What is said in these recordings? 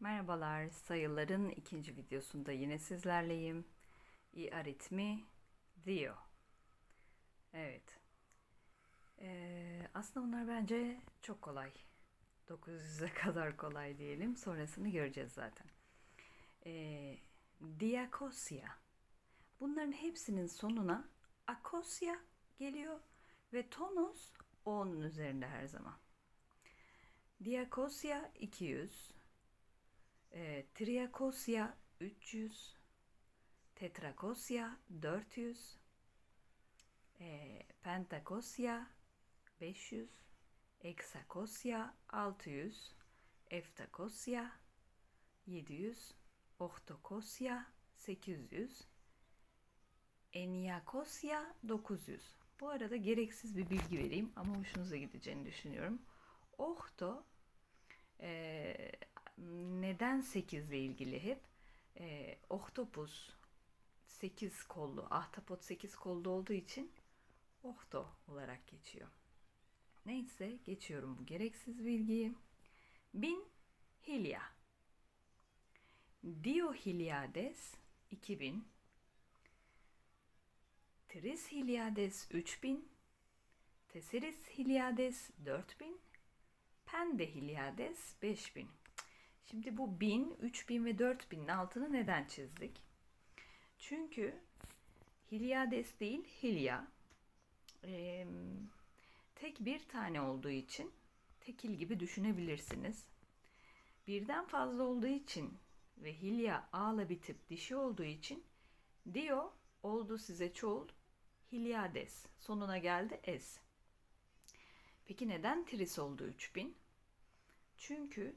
Merhabalar, sayıların ikinci videosunda yine sizlerleyim. İ aritmi Dio. Evet. Ee, aslında bunlar bence çok kolay. 900'e kadar kolay diyelim. Sonrasını göreceğiz zaten. Ee, diakosya. Bunların hepsinin sonuna akosya geliyor ve tonus o'nun üzerinde her zaman. Diakosya 200, e, Triakosya 300, Tetrakosya 400, e, Pentakosya 500, Eksakosya 600, Eftakosya 700, Ohtokosya 800, Eniakosya 900. Bu arada gereksiz bir bilgi vereyim ama hoşunuza gideceğini düşünüyorum. Ohto e, neden 8 ile ilgili hep e, ohtopus 8 kollu, ahtapot 8 kollu olduğu için ohto olarak geçiyor. Neyse geçiyorum bu gereksiz bilgiyi. Bin hilya. Diohiliades 2000 Tris Hiliades 3000 Tesiris Hiliades 4000 Pende Hiliades 5000 Şimdi bu 1000, 3000 ve 4000'in altını neden çizdik? Çünkü Hiliades değil Hilya ee, tek bir tane olduğu için tekil gibi düşünebilirsiniz. Birden fazla olduğu için ve Hilya A'la bitip dişi olduğu için Dio oldu size çoğul Hilyades sonuna geldi es. Peki neden tris oldu 3000? Çünkü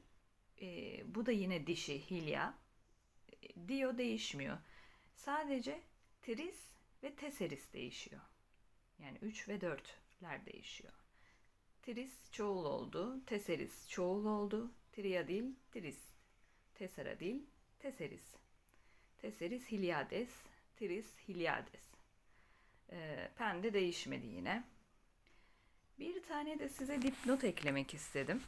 e, bu da yine dişi hilya. Dio değişmiyor. Sadece tris ve teseris değişiyor. Yani 3 ve 4'ler değişiyor. Tris çoğul oldu, teseris çoğul oldu. Tria değil, tris. Tesera değil, teseris. Teseris hilyades, tris hilyades. E, pen de değişmedi yine. Bir tane de size dipnot eklemek istedim.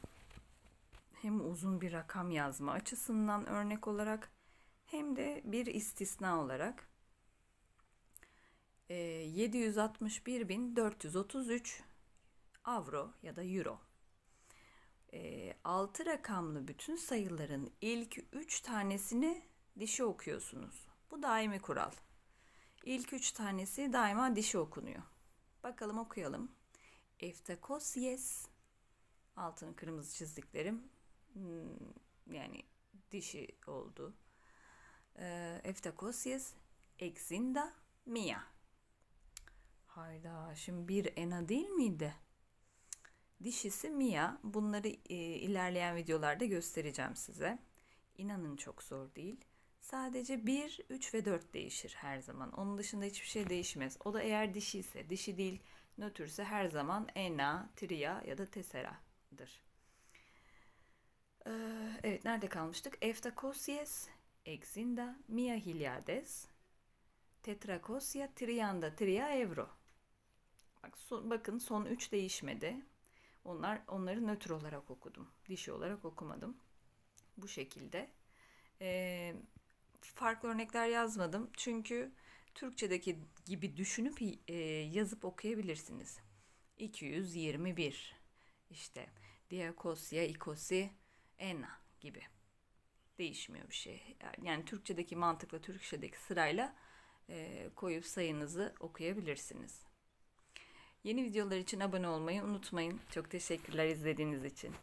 Hem uzun bir rakam yazma açısından örnek olarak hem de bir istisna olarak. E, 761.433 avro ya da euro. E, 6 rakamlı bütün sayıların ilk 3 tanesini dişi okuyorsunuz. Bu daimi kural. İlk 3 tanesi daima dişi okunuyor. Bakalım okuyalım. Eftakosies altını kırmızı çizdiklerim yani dişi oldu. Eftakosies exinda mia. Hayda şimdi bir ena değil miydi? Dişisi Mia. Bunları e, ilerleyen videolarda göstereceğim size. İnanın çok zor değil. Sadece 1, 3 ve 4 değişir her zaman. Onun dışında hiçbir şey değişmez. O da eğer dişi ise, dişi değil, nötrse her zaman ena, tria ya da tessera'dır. Ee, evet, nerede kalmıştık? Eftakosies, exinda, mia hiliades, tetrakosya, trianda, tria evro. Bak, son, bakın son 3 değişmedi. Onlar onları nötr olarak okudum. Dişi olarak okumadım. Bu şekilde. Ee, farklı örnekler yazmadım. Çünkü Türkçedeki gibi düşünüp e, yazıp okuyabilirsiniz. 221 işte diakosya, ikosi, ena gibi. Değişmiyor bir şey. Yani Türkçedeki mantıkla Türkçedeki sırayla e, koyup sayınızı okuyabilirsiniz. Yeni videolar için abone olmayı unutmayın. Çok teşekkürler izlediğiniz için.